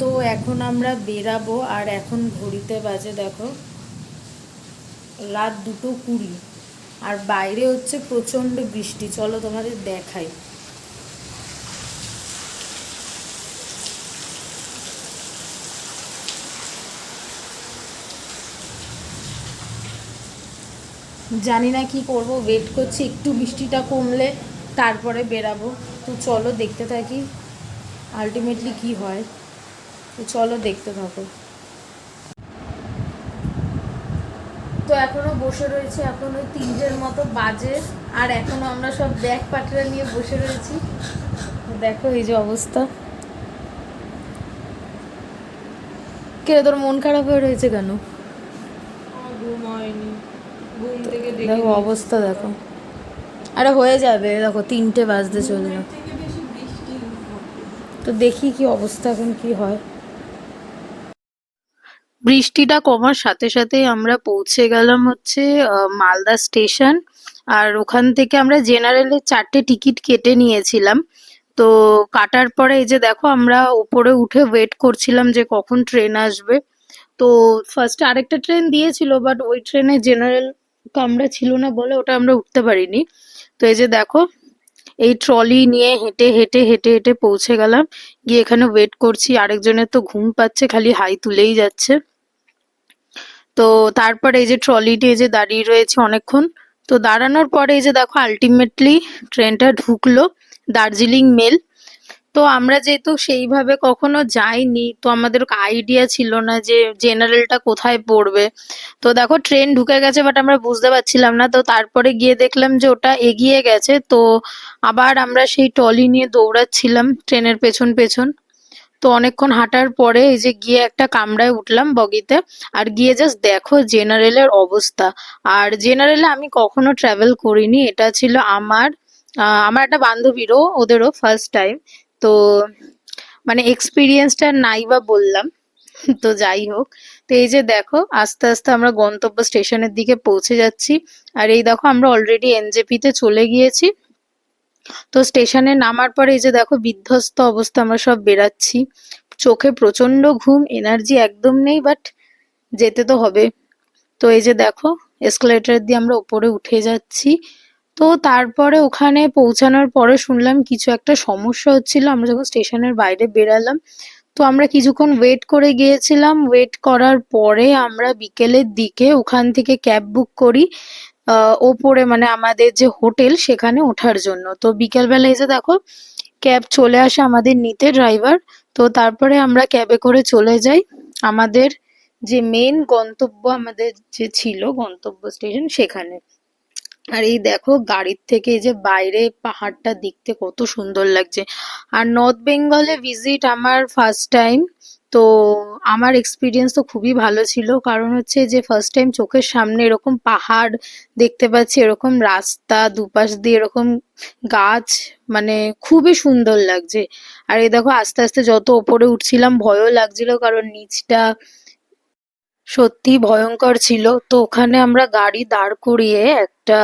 তো এখন আমরা বেরাবো, আর এখন ঘড়িতে বাজে দেখো রাত দুটো কুড়ি। আর বাইরে হচ্ছে প্রচণ্ড বৃষ্টি, চলো তোমাদের দেখাই। জানি না কি করব ওয়েট করছি, একটু বৃষ্টিটা কমলে তারপরে বেরাবো। তো চলো দেখতে থাকি আলটিমেটলি কি হয়। তো চলো দেখতে থাকো। তো এখনও বসে রয়েছে এখন ওই তিনটের মতো বাজে আর এখনও আমরা সব ব্যাগ পাটরা নিয়ে বসে রয়েছি। দেখো এই যে অবস্থা। কে তোর মন খারাপ হয়ে রয়েছে কেন? দেখো অবস্থা দেখো। আরে হয়ে যাবে দেখো তিনটে বাজতে চলল। তো দেখি কি অবস্থা এখন কি হয়। বৃষ্টিটা কমার সাথে সাথে আমরা পৌঁছে গেলাম হচ্ছে মালদা স্টেশন। আর ওখান থেকে আমরা জেনারেলের চারটে টিকিট কেটে নিয়েছিলাম। তো কাটার পরে এই যে দেখো আমরা উপরে উঠে ওয়েট করছিলাম যে কখন ট্রেন আসবে। তো ফার্স্টে আরেকটা ট্রেন দিয়েছিল বাট ওই ট্রেনে জেনারেল কামরা ছিল না বলে ওটা আমরা উঠতে পারিনি। তো এই যে দেখো, এই ট্রলি নিয়ে হেঁটে হেঁটে হেঁটে হেঁটে পৌঁছে গেলাম। গিয়ে এখানে ওয়েট করছি, আরেকজনের তো ঘুম পাচ্ছে, খালি হাই তুলেই যাচ্ছে। তো তারপরে এই যে ট্রলিটি এই যে দাঁড়িয়ে রয়েছে অনেকক্ষণ, তো দাঁড়ানোর পরে এই যে দেখো আলটিমেটলি ট্রেনটা ঢুকলো দার্জিলিং মেল। তো আমরা যেহেতু সেইভাবে কখনো যাইনি, তো আমাদের আইডিয়া ছিল না যে জেনারেলটা কোথায় পড়বে। তো দেখো ট্রেন ঢুকে গেছে বাট আমরা বুঝতে পারছিলাম না, তো তারপরে গিয়ে দেখলাম যে ওটা এগিয়ে গেছে, তো আবার আমরা সেই ট্রলি নিয়ে দৌড়াচ্ছিলাম ট্রেনের পেছন পেছন। তো অনেকক্ষণ হাঁটার পরে এই যে গিয়ে একটা কামরায় উঠলাম বগিতে, আর গিয়ে জাস্ট দেখো জেনারেলের অবস্থা। আর জেনারেলে আমি কখনো ট্রাভেল করিনি, এটা ছিল আমার আমার একটা বান্ধবীরও ওদেরও ফার্স্ট টাইম তো মানে এক্সপিরিয়েন্সটা নাই বা বললাম, তো যাই হোক। তো এই যে দেখো, আস্তে আস্তে আমরা গন্তব্য স্টেশনের দিকে পৌঁছে যাচ্ছি। আর এই দেখো আমরা অলরেডি এনজেপিতে চলে গিয়েছি। তো স্টেশনে নামার পরে এই যে দেখো বিধ্বস্ত অবস্থা, আমরা সব বেরাচ্ছি। চোখে প্রচণ্ড ঘুম এনার্জি একদম নেই বাট যেতে তো হবে। তো এই যে দেখো এসকেলেটর দিয়ে আমরা উপরে উঠে যাচ্ছি। তো তারপরে ওখানে পৌঁছানোর পরে শুনলাম কিছু একটা সমস্যা হচ্ছিল, আমরা যখন স্টেশনের বাইরে বেরালাম, তো আমরা কিছুক্ষণ ওয়েট করে গিয়েছিলাম। ওয়েট করার পরে আমরা বিকেলের দিকে ওখান থেকে ক্যাব বুক করি। আহ, ওপরে মানে আমাদের যে হোটেল সেখানে ওঠার জন্য। তো বিকেলবেলা এসে দেখো ক্যাব চলে আসে আমাদের নিতে ড্রাইভার তো তারপরে আমরা ক্যাবে করে চলে যাই। আমাদের যে মেন গন্তব্য আমাদের যে ছিল গন্তব্য স্টেশন সেখানে। আর এই দেখো গাড়ির থেকে এই যে বাইরে পাহাড়টা দেখতে কত সুন্দর লাগছে। আর নর্থ বেঙ্গলে ভিজিট আমার ফার্স্ট টাইম তো আমার এক্সপিরিয়েন্স তো খুবই ভালো ছিল। কারণ হচ্ছে যে ফার্স্ট টাইম চোখের সামনে এরকম পাহাড় দেখতে পাচ্ছি, এরকম রাস্তা দুপাশ দিয়ে এরকম গাছ মানে খুবই সুন্দর লাগছে। আর এই দেখো আস্তে আস্তে যত ওপরে উঠছিলাম ভয়ও লাগছিল, কারণ নিচটা সত্যি ভয়ঙ্কর ছিল। তো ওখানে আমরা গাড়ি দাঁড় করিয়ে একটা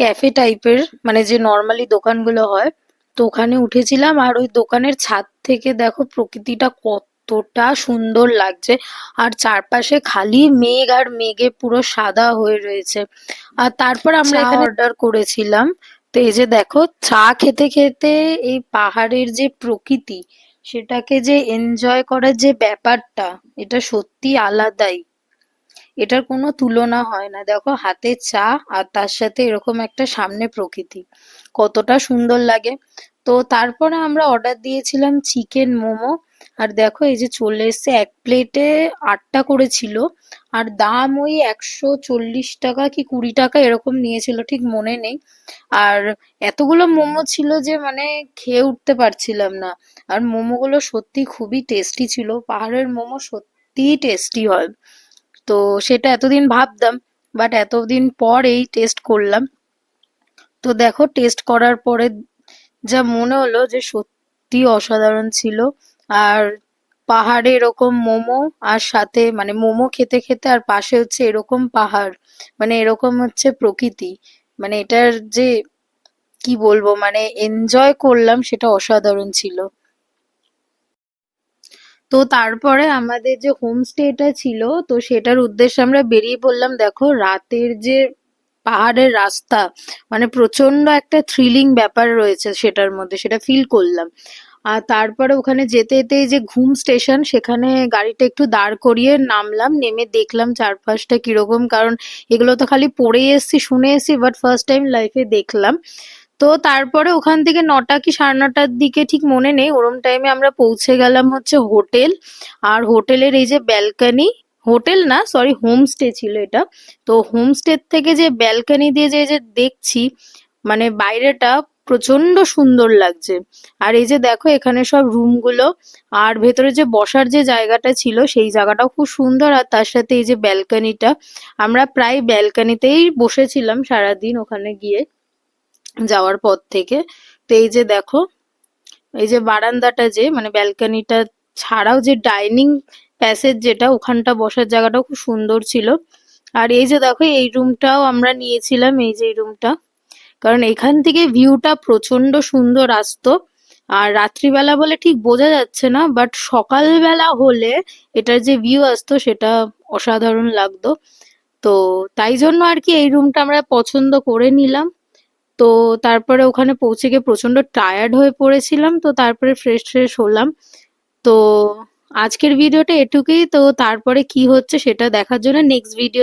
ক্যাফে টাইপের মানে যে নর্মালি দোকানগুলো হয়, তো ওখানে উঠেছিলাম আর ওই দোকানের ছাদ থেকে দেখো প্রকৃতিটা কতটা সুন্দর লাগছে। আর চারপাশে খালি মেঘ আর মেঘে পুরো সাদা হয়ে রয়েছে। আর তারপর আমরা এখানে অর্ডার করেছিলাম। তো এই যে দেখো চা খেতে খেতে এই পাহাড়ের যে প্রকৃতি সেটাকে যে এনজয় করার যে ব্যাপারটা এটা সত্যি আলাদাই। এটার কোনো তুলনা হয় না। দেখো, হাতে চা আর তার সাথে এরকম একটা সামনে প্রকৃতি। কতটা সুন্দর লাগে। তো তারপরে আমরা অর্ডার দিয়েছিলাম চিকেন মোমো। আর দেখো, এই যে চলে এসেছে, এক প্লেটে আটটা করেছিল। আর দাম ওই একশো চল্লিশ টাকা কি কুড়ি টাকা এরকম নিয়েছিল, ঠিক মনে নেই। আর এতগুলো মোমো ছিল যে মানে খেয়ে উঠতে পারছিলাম না। আর মোমোগুলো সত্যি খুবই টেস্টি ছিল। পাহাড়ের মোমো সত্যিই টেস্টি হয়। তো সেটা এতদিন ভাবতাম বাট এতদিন পর এই টেস্ট করলাম। তো দেখো টেস্ট করার পরে যা মনে হলো যে সত্যি অসাধারণ ছিল। আর পাহাড়ে এরকম মোমো আর সাথে মানে মোমো খেতে খেতে আর পাশে হচ্ছে এরকম পাহাড় মানে এরকম হচ্ছে প্রকৃতি। মানে এটার যে কি বলব মানে এনজয় করলাম সেটা অসাধারণ ছিল। তো তারপরে আমাদের যে হোমস্টেটা ছিল, তো সেটার উদ্দেশ্যে আমরা বেরিয়ে পড়লাম, দেখো রাতের যে পাহাড়ের রাস্তা মানে প্রচণ্ড একটা থ্রিলিং ব্যাপার রয়েছে সেটার মধ্যে, সেটা ফিল করলাম। আর তারপরে ওখানে যেতে যেতে যে ঘুম স্টেশন সেখানে গাড়িটা একটু দাঁড় করিয়ে নামলাম, নেমে দেখলাম চারপাশটা কীরকম, কারণ এগুলো তো খালি পড়ে এসছি, শুনে এসছি বাট ফার্স্ট টাইম লাইফে দেখলাম। তো তারপরে ওখান থেকে নটা কি সাড়ে নটার দিকে ঠিক মনে নেই, ওরম টাইমে আমরা পৌঁছে গেলাম হচ্ছে হোটেল। আর হোটেলের এই যে ব্যালকনি হোটেল না সরি হোমস্টে ছিল এটা। তো হোমস্টে থেকে যে ব্যালকনি দিয়ে যে যে দেখছি মানে বাইরেটা প্রচণ্ড সুন্দর লাগছে। আর এই যে দেখো এখানে সব রুমগুলো আর ভেতরে যে বসার যে জায়গাটা ছিল, সেই জায়গাটাও খুব সুন্দর। আর তার সাথে এই যে ব্যালকনিটা আমরা প্রায় ব্যালকনিতেই বসেছিলাম সারাদিন ওখানে গিয়ে। যাওয়ার পর থেকে। তো এই যে দেখো, এই যে বারান্দাটা যে মানে ব্যালকনিটা ছাড়াও যে ডাইনিং প্যাসেজ যেটা, ওখানটা বসার জায়গাটাও খুব সুন্দর ছিল। আর এই যে দেখো, এই রুমটাও আমরা নিয়েছিলাম, এই যে এই রুমটা কারণ এখান থেকে ভিউটা প্রচণ্ড সুন্দর আসতো। আর রাত্রিবেলা বলে ঠিক বোঝা যাচ্ছে না বাট সকালবেলা হলে এটার যে ভিউ আসতো, সেটা অসাধারণ লাগতো। তো তাই জন্য আর কি এই রুমটা আমরা পছন্দ করে নিলাম। তো তারপরে ওখানে পৌঁছে গিয়ে প্রচণ্ড টায়ার্ড হয়ে পড়েছিলাম, তো তারপরে ফ্রেশ ফ্রেশ হলাম। তো আজকের ভিডিওটা এটুকুই, তো তারপরে কি হচ্ছে সেটা দেখার জন্য নেক্সট ভিডিও